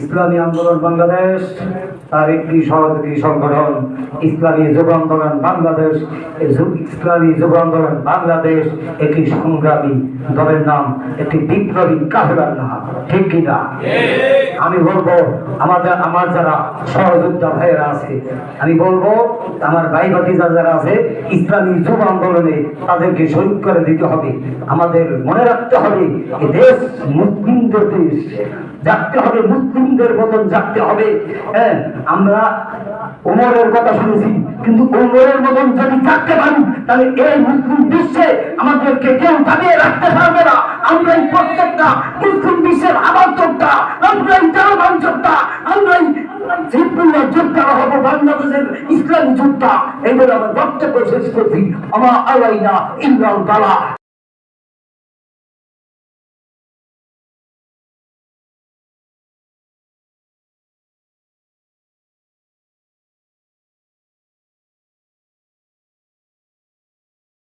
ইসলামী আন্দোলন বাংলাদেশ, তার একটি সহযোগী সংগঠন ইসলামী যুব আন্দোলন বাংলাদেশ। ইসলামী যুব আন্দোলন বাংলাদেশ একটি সংগ্রামী দলের নাম, একটি বিপ্লবী কাফেলার নাম, ঠিক কিনা আমি বলব, আমাদের, আমার যারা সহযোদ্ধা ভাইয়েরা আছে, আমি বলব, আমার ভাই ভাতিজা যারা আছে, ইসলামী যুব আন্দোলনে তাদেরকে শহীদ করে দিতে হবে। আমাদের মনে রাখতে হবে দেশ মুসলিমদের দেশ। জাগতে হবে, মুসলিমদের মতন জাগতে হবে। হ্যাঁ আমরা ওমরের কথা শুনেছি, কিন্তু ওমরের মতন যদি জাগতে পারি, তাহলে এই মুসলিম বিশ্বে আমাদেরকে কেউ দাবিয়ে রাখতে পারবে না। আমরাই প্রত্যেকটা মুসলিম বিশ্বের আবর্তকটা আমরাই যোদ্ধা আমরাই জিপুল্লাহ যোদ্ধা হব, বাংলাদেশের ইসলামী যোদ্ধা। এই বলে আমার বক্তব্য শেষ করছি। আমার আলাইনা ইমরান বালা।